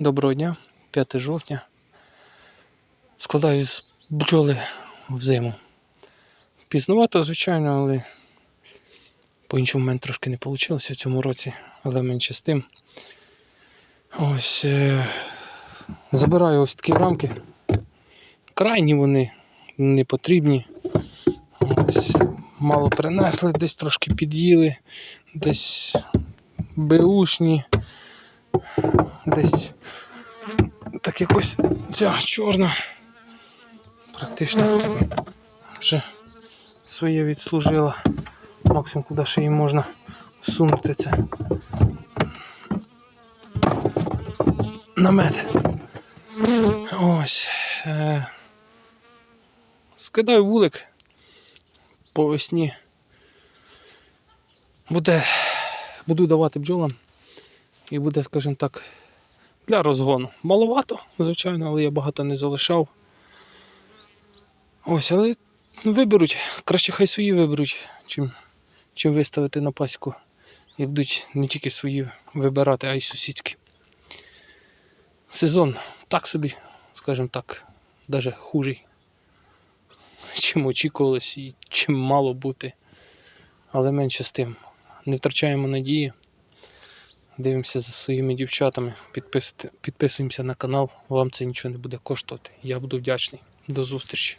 Доброго дня, 5 жовтня. Складаю з бджоли в зиму. Пізнувато, звичайно, але по-іншому в мене трошки не вийшло в цьому році, але менше з тим. Ось е- забираю ось такі рамки. Крайні вони не потрібні. Ось, мало принесли, десь трошки під'їли, десь беушні, десь якось ця чорна. Практично вже своє відслужила. Максимум куди ще її можна сунути це. Намет. Ось. Е- скидаю вулик по весні. Буде, буду давати бджолам і буде, скажімо так, для розгону. Маловато, звичайно, але я багато не залишав. Ось, але виберуть, краще хай свої виберуть, чим, чим виставити на паську. І будуть не тільки свої вибирати, а й сусідські. Сезон так собі, скажімо так, навіть хужий, чим очікувалось і чим мало бути. Але менше з тим. Не втрачаємо надії. Дивимося за своїми дівчатами, підписуємося на канал, вам це нічого не буде коштувати. Я буду вдячний. До зустрічі.